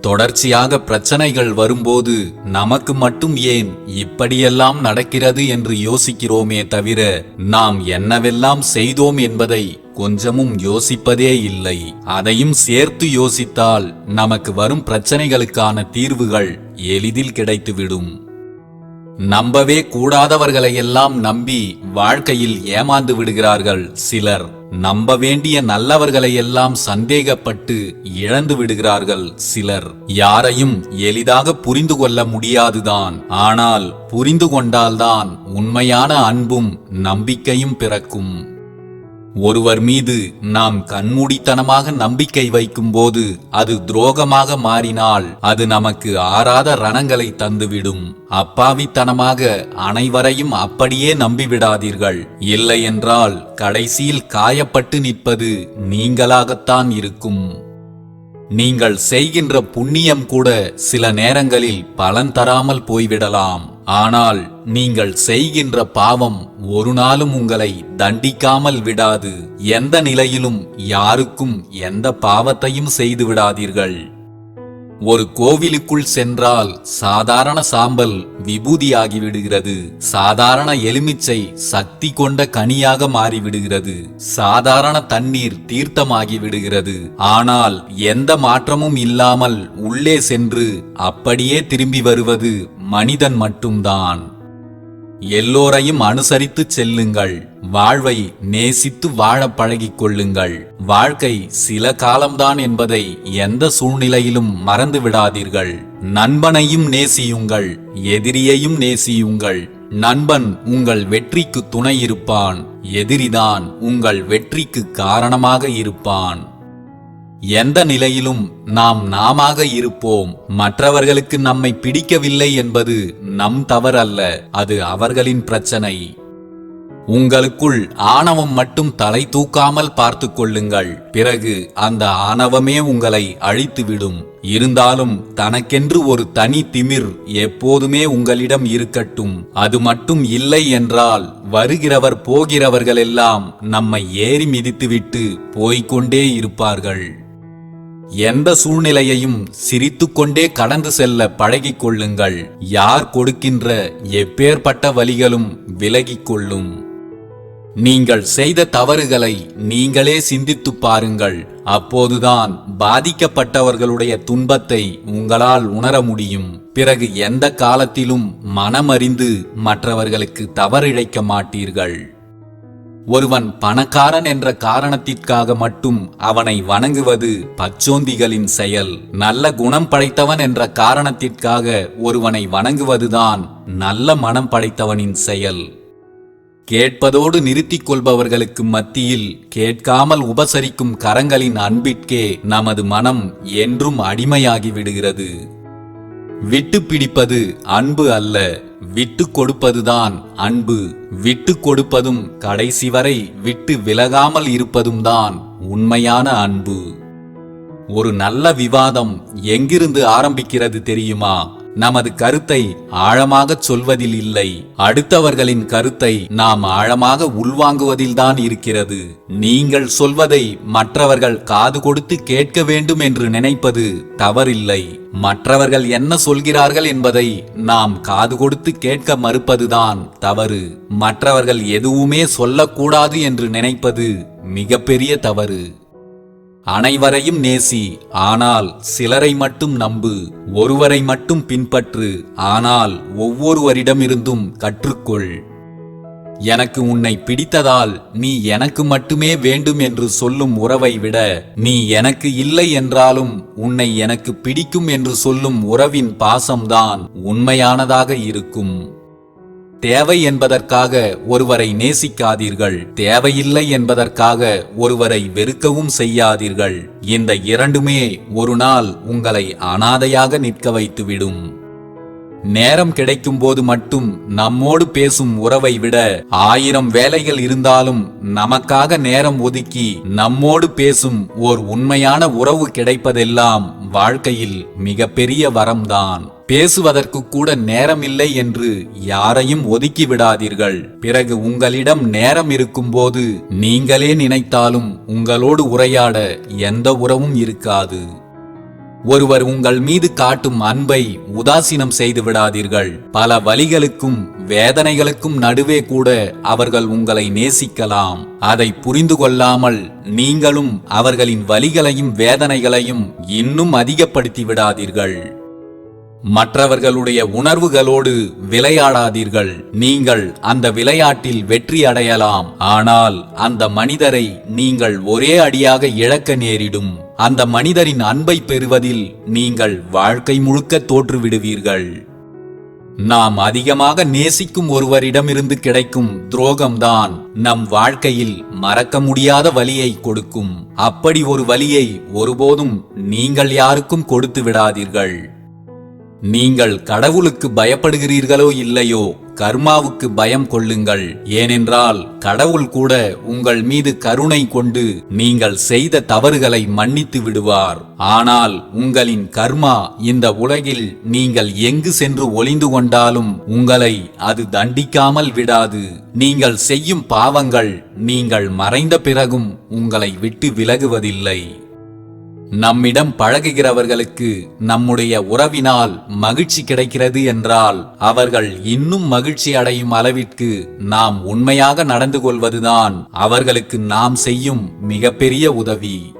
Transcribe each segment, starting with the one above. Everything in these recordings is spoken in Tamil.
தொடர்ச்சியாக பிரச்சனைகள் வரும்போது நமக்கு மட்டும் ஏன் இப்படியெல்லாம் நடக்கிறது என்று யோசிக்கிறோமே தவிர நாம் என்னவெல்லாம் செய்தோம் என்பதை கொஞ்சமும் யோசிப்பதே இல்லை. அதையும் சேர்த்து யோசித்தால் நமக்கு வரும் பிரச்சனைகளுக்கான தீர்வுகள் எளிதில் கிடைத்துவிடும். நம்பவே கூடாதவர்களை எல்லாம் நம்பி வாழ்க்கையில் ஏமாந்து விடுகிறார்கள் சிலர். நம்ப வேண்டிய நல்லவர்களை எல்லாம் சந்தேகப்பட்டு இழந்து விடுகிறார்கள் சிலர். யாரையும் எளிதாக புரிந்து கொள்ள முடியாதுதான். ஆனால் புரிந்து கொண்டால்தான் உண்மையான அன்பும் நம்பிக்கையும் பிறக்கும். ஒருவர் மீது நாம் கண்மூடித்தனமாக நம்பிக்கை வைக்கும்போது அது துரோகமாக மாறினால் அது நமக்கு ஆறாத ரணங்களை தந்துவிடும். அப்பாவித்தனமாக அனைவரையும் அப்படியே நம்பிவிடாதீர்கள். இல்லையென்றால் கடைசியில் காயப்பட்டு நிற்பது நீங்களாகத்தான் இருக்கும். நீங்கள் செய்கின்ற புண்ணியம் கூட சில நேரங்களில் பலன் தராமல் போய்விடலாம். ஆனால் நீங்கள் செய்கின்ற பாவம் ஒரு நாளும் உங்களை தண்டிக்காமல் விடாது. எந்த நிலையிலும் யாருக்கும் எந்த பாவத்தையும் செய்து விடாதீர்கள். ஒரு கோவிலுக்குள் சென்றால் சாதாரண சாம்பல் விபூதியாகிவிடுகிறது. சாதாரண எலுமிச்சை சக்தி கொண்ட கனியாக மாறிவிடுகிறது. சாதாரண தண்ணீர் தீர்த்தமாகி விடுகிறது ஆனால் எந்த மாற்றமும் இல்லாமல் உள்ளே சென்று அப்படியே திரும்பி வருவது மனிதன் மட்டும்தான். எல்லோரையும் அனுசரித்து செல்லுங்கள். வாழ்வை நேசித்து வாழ பழகிக் கொள்ளுங்கள். வாழ்க்கை சில காலம்தான் என்பதை எந்த சூழ்நிலையிலும் மறந்து விடாதீர்கள் நண்பனையும் நேசியுங்கள். எதிரியையும் நேசியுங்கள். நண்பன் உங்கள் வெற்றிக்கு துணை இருப்பான். எதிரிதான் உங்கள் வெற்றிக்கு காரணமாக இருப்பான். எந்த நிலையிலும் நாம் நாமாக இருப்போம். மற்றவர்களுக்கு நம்மை பிடிக்கவில்லை என்பது நம் தவறல்ல. அது அவர்களின் பிரச்சனை. உங்களுக்குள் ஆணவம் மட்டும் தலை தூக்காமல் பார்த்து கொள்ளுங்கள். பிறகு அந்த ஆணவமே உங்களை அழித்துவிடும். இருந்தாலும் தனக்கென்று ஒரு தனி திமிர் எப்போதுமே உங்களிடம் இருக்கட்டும். அது மட்டும் இல்லை என்றால் வருகிறவர் போகிறவர்களெல்லாம் நம்மை ஏறி மிதித்துவிட்டு போய்கொண்டே இருப்பார்கள். எந்த சூழ்நிலையையும் சிரித்துக்கொண்டே கடந்து செல்ல பழகிக் கொள்ளுங்கள் யார் கொடுக்கின்ற எப்பேற்பட்ட வழிகளும் விலகிக் கொள்ளும் நீங்கள் செய்த தவறுகளை நீங்களே சிந்தித்துப் பாருங்கள். அப்போதுதான் பாதிக்கப்பட்டவர்களுடைய துன்பத்தை உங்களால் உணர முடியும். பிறகு எந்த காலத்திலும் மனமறிந்து மற்றவர்களுக்கு தவறிழைக்க மாட்டீர்கள். ஒருவன் பணக்காரன் என்ற காரணத்திற்காக மட்டும் அவனை வணங்குவது பச்சோந்திகளின் செயல். நல்ல குணம் படைத்தவன் என்ற காரணத்திற்காக ஒருவனை வணங்குவதுதான் நல்ல மனம் படைத்தவனின் செயல். கேட்பதோடு நிறுத்திக் கொள்பவர்களுக்கு மத்தியில் கேட்காமல் உபசரிக்கும் கரங்களின் அன்பிற்கே நமது மனம் என்றும் அடிமையாகி விடுகிறது விட்டு பிடிப்பது அன்பு அல்ல விட்டு கொடுப்பதுதான் அன்பு. விட்டு கொடுப்பதும் கடைசி வரை விட்டு விலகாமல் இருப்பதும் தான் உண்மையான அன்பு. ஒரு நல்ல விவாதம் எங்கிருந்து ஆரம்பிக்கிறது தெரியுமா? நமது கருத்தை ஆழமாகச் சொல்வதில் இல்லை. அடுத்தவர்களின் கருத்தை நாம் ஆழமாக உள்வாங்குவதில்தான் இருக்கிறது. நீங்கள் சொல்வதை மற்றவர்கள் காது கொடுத்து கேட்க வேண்டும் என்று நினைப்பது தவறில்லை. மற்றவர்கள் என்ன சொல்கிறார்கள் என்பதை நாம் காது கொடுத்து கேட்க மறுப்பதுதான் தவறு. மற்றவர்கள் எதுவுமே சொல்லக்கூடாது என்று நினைப்பது மிகப்பெரிய தவறு. அனைவரையும் நேசி ஆனால் சிலரை மட்டும் நம்பு ஒருவரை மட்டும் பின்பற்று ஆனால் ஒவ்வொருவரிடமிருந்தும் கற்றுக்கொள். எனக்கு உன்னை பிடித்ததால் நீ எனக்கு மட்டுமே வேண்டும் என்று சொல்லும் உறவை விட நீ எனக்கு இல்லை என்றாலும் உன்னை எனக்கு பிடிக்கும் என்று சொல்லும் உறவின் பாசம்தான் உண்மையானதாக இருக்கும். தேவை என்பதற்காக ஒருவரை நேசிக்காதீர்கள். தேவையில்லை என்பதற்காக ஒருவரை வெறுக்கவும் செய்யாதீர்கள். இந்த இரண்டுமே ஒரு நாள் உங்களை அனாதையாக நிற்க வைத்துவிடும். நேரம் கிடைக்கும் போது மட்டும் நம்மோடு பேசும் உறவை விட ஆயிரம் வேலைகள் இருந்தாலும் நமக்காக நேரம் ஒதுக்கி நம்மோடு பேசும் ஓர் உண்மையான உறவு கிடைப்பதெல்லாம் வாழ்க்கையில் மிகப்பெரிய வரம்தான். பேசுவதற்கு கூட நேரமில்லை என்று யாரையும் ஒதுக்கி விடாதீர்கள் பிறகு உங்களிடம் நேரம் இருக்கும்போது நீங்களே நினைத்தாலும் உங்களோடு உரையாட எந்த உறவும் இருக்காது. ஒருவர் உங்கள் மீது காட்டும் அன்பை உதாசீனம் செய்து விடாதீர்கள். பல வழிகளுக்கும் வேதனைகளுக்கும் நடுவே கூட அவர்கள் உங்களை நேசிக்கலாம். அதை புரிந்து கொள்ளாமல் நீங்களும் அவர்களின் வலிகளையும் வேதனைகளையும் இன்னும் அதிகப்படுத்தி விடாதீர்கள். மற்றவர்களுடைய உணர்வுகளோடு விளையாடாதீர்கள். நீங்கள் அந்த விளையாட்டில் வெற்றி அடையலாம். ஆனால் அந்த மனிதரை நீங்கள் ஒரே அடியாக இழக்க நேரிடும். அந்த மனிதரின் அன்பை பெறுவதில் நீங்கள் வாழ்க்கை முழுக்க தோற்றுவிடுவீர்கள். நாம் அதிகமாக நேசிக்கும் ஒருவரிடமிருந்து கிடைக்கும் துரோகம்தான் நம் வாழ்க்கையில் மறக்க முடியாத வலியை கொடுக்கும். அப்படி ஒரு வலியை ஒருபோதும் நீங்கள் யாருக்கும் கொடுத்து விடாதீர்கள். நீங்கள் கடவுளுக்கு பயப்படுகிறீர்களோ இல்லையோ கர்மாவுக்கு பயம் கொள்ளுங்கள். ஏனென்றால் கடவுள் கூட உங்கள் மீது கருணை கொண்டு நீங்கள் செய்த தவறுகளை மன்னித்து விடுவார். ஆனால் உங்களின் கர்மா இந்த உலகில் நீங்கள் எங்கு சென்று ஒளிந்து கொண்டாலும் உங்களை அது தண்டிக்காமல் விடாது. நீங்கள் செய்யும் பாவங்கள் நீங்கள் மறைந்த பிறகும் உங்களை விட்டு விலகுவதில்லை. நம்மிடம் பழகுகிறவர்களுக்கு நம்முடைய உறவினால் மகிழ்ச்சி கிடைக்கிறது என்றால் அவர்கள் இன்னும் மகிழ்ச்சி அடையும் அளவிற்கு நாம் உண்மையாக நடந்து கொள்வதுதான் அவர்களுக்கு நாம் செய்யும் மிகப்பெரிய உதவி.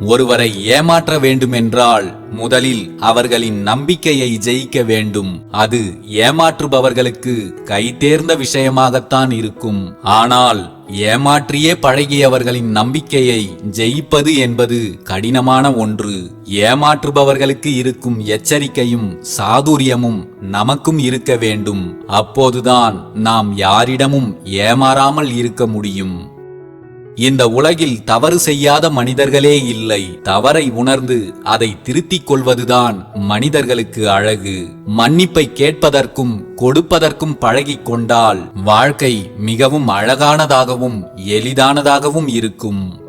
ஒருவரை ஏமாற்ற வேண்டுமென்றால் முதலில் அவர்களின் நம்பிக்கையை ஜெயிக்க வேண்டும். அது ஏமாற்றுபவர்களுக்கு கைதேர்ந்த விஷயமாகத்தான் இருக்கும். ஆனால் ஏமாற்றியே பழகியவர்களின் நம்பிக்கையை ஜெயிப்பது என்பது கடினமான ஒன்று. ஏமாற்றுபவர்களுக்கு இருக்கும் எச்சரிக்கையும் சாதுரியமும் நமக்கும் இருக்க வேண்டும். அப்போதுதான் நாம் யாரிடமும் ஏமாறாமல் இருக்க முடியும். இந்த உலகில் தவறு செய்யாத மனிதர்களே இல்லை. தவறை உணர்ந்து அதை திருத்திக் கொள்வதுதான் மனிதர்களுக்கு அழகு. மன்னிப்பை கேட்பதற்கும் கொடுப்பதற்கும் பழகி கொண்டால் வாழ்க்கை மிகவும் அழகானதாகவும் எளிதானதாகவும் இருக்கும்.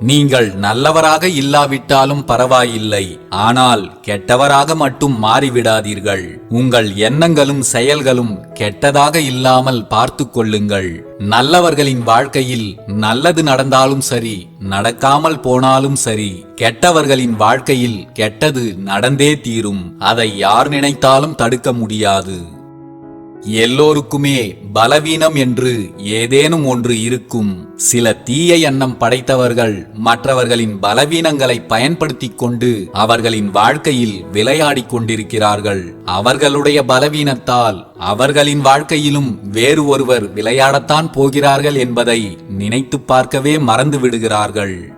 நீங்கள் நல்லவராக இல்லாவிட்டாலும் பரவாயில்லை. ஆனால் கெட்டவராக மட்டும் மாறிவிடாதீர்கள். உங்கள் எண்ணங்களும் செயல்களும் கெட்டதாக இல்லாமல் பார்த்து கொள்ளுங்கள். நல்லவர்களின் வாழ்க்கையில் நல்லது நடந்தாலும் சரி நடக்காமல் போனாலும் சரி கெட்டவர்களின் வாழ்க்கையில் கெட்டது நடந்தே தீரும். அதை யார் நினைத்தாலும் தடுக்க முடியாது. எல்லோருக்குமே பலவீனம் என்று ஏதேனும் ஒன்று இருக்கும். சில தீய எண்ணம் படைத்தவர்கள் மற்றவர்களின் பலவீனங்களை பயன்படுத்திக் கொண்டு அவர்களின் வாழ்க்கையில் விளையாடிக் கொண்டிருக்கிறார்கள். அவர்களுடைய பலவீனத்தால் அவர்களின் வாழ்க்கையிலும் வேறு ஒருவர் விளையாடத்தான் போகிறார்கள் என்பதை நினைத்து பார்க்கவே மறந்து விடுகிறார்கள்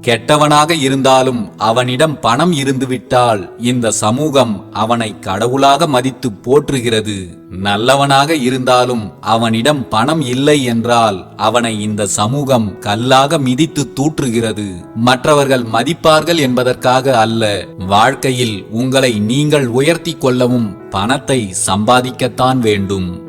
கெட்டவனாக இருந்தாலும் அவனிடம் பணம் இருந்துவிட்டால் இந்த சமூகம் அவனை கடவுளாக மதித்து போற்றுகிறது. நல்லவனாக இருந்தாலும் அவனிடம் பணம் இல்லை என்றால் அவனை இந்த சமூகம் கல்லாக மிதித்து தூற்றுகிறது. மற்றவர்கள் மதிப்பார்கள் என்பதற்காக அல்ல வாழ்க்கையில் உங்களை நீங்கள் உயர்த்தி கொள்ளவும் பணத்தை சம்பாதிக்கத்தான் வேண்டும்.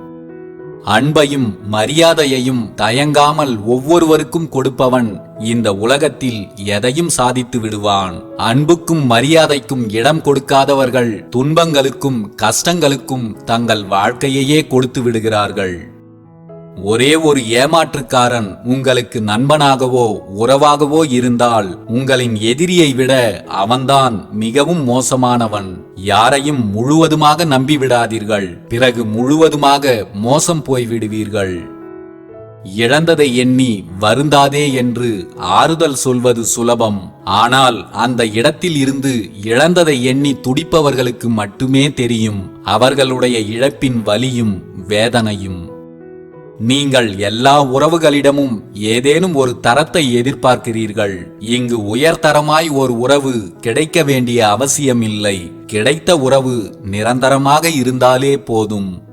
அன்பையும் மரியாதையையும் தயங்காமல் ஒவ்வொருவருக்கும் கொடுப்பவன் இந்த உலகத்தில் எதையும் சாதித்து விடுவான். அன்புக்கும் மரியாதைக்கும் இடம் கொடுக்காதவர்கள் துன்பங்களுக்கும் கஷ்டங்களுக்கும் தங்கள் வாழ்க்கையையே கொடுத்து விடுகிறார்கள். ஒரே ஒரு ஏமாற்றுக்காரன் உங்களுக்கு நண்பனாகவோ உறவாகவோ இருந்தால் உங்களின் எதிரியை விட அவன்தான் மிகவும் மோசமானவன். யாரையும் முழுவதுமாக நம்பிவிடாதீர்கள். பிறகு முழுவதுமாக மோசம் போய்விடுவீர்கள். இழந்ததை எண்ணி வருந்தாதே என்று ஆறுதல் சொல்வது சுலபம். ஆனால் அந்த இடத்தில் இருந்து இழந்ததை எண்ணி துடிப்பவர்களுக்கு மட்டுமே தெரியும். அவர்களுடைய இழப்பின் வலியும் வேதனையும். நீங்கள் எல்லா உறவுகளிடமும் ஏதேனும் ஒரு தரத்தை எதிர்பார்க்கிறீர்கள். இங்கு உயர்தரமாய் ஒரு உறவு கிடைக்க வேண்டிய அவசியமில்லை கிடைத்த உறவு நிரந்தரமாக இருந்தாலே போதும்.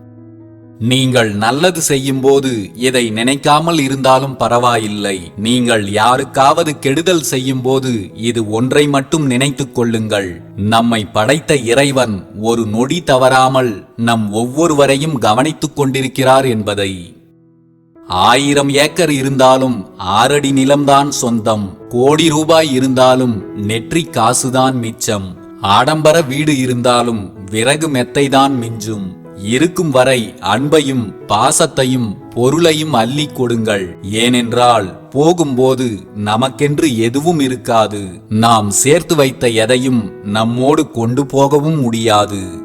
நீங்கள் நல்லது செய்யும்போது இதை நினைக்காமல் இருந்தாலும் பரவாயில்லை. நீங்கள் யாருக்காவது கெடுதல் செய்யும்போது இது ஒன்றை மட்டும் நினைத்துக் கொள்ளுங்கள். நம்மை படைத்த இறைவன் ஒரு நொடி தவறாமல் நம் ஒவ்வொருவரையும் கவனித்துக் கொண்டிருக்கிறார் என்பதை. ஆயிரம் ஏக்கர் இருந்தாலும் ஆறடி நிலம்தான் சொந்தம். கோடி ரூபாய் இருந்தாலும் நெற்றி காசுதான் மிச்சம். ஆடம்பர வீடு இருந்தாலும் விறகு மெத்தைதான் மிஞ்சும். இருக்கும் வரை அன்பையும் பாசத்தையும் பொருளையும் அள்ளிக் கொடுங்கள். ஏனென்றால் போகும்போது நமக்கென்று எதுவும் இருக்காது. நாம் சேர்த்து வைத்த எதையும் நம்மோடு கொண்டு போகவும் முடியாது.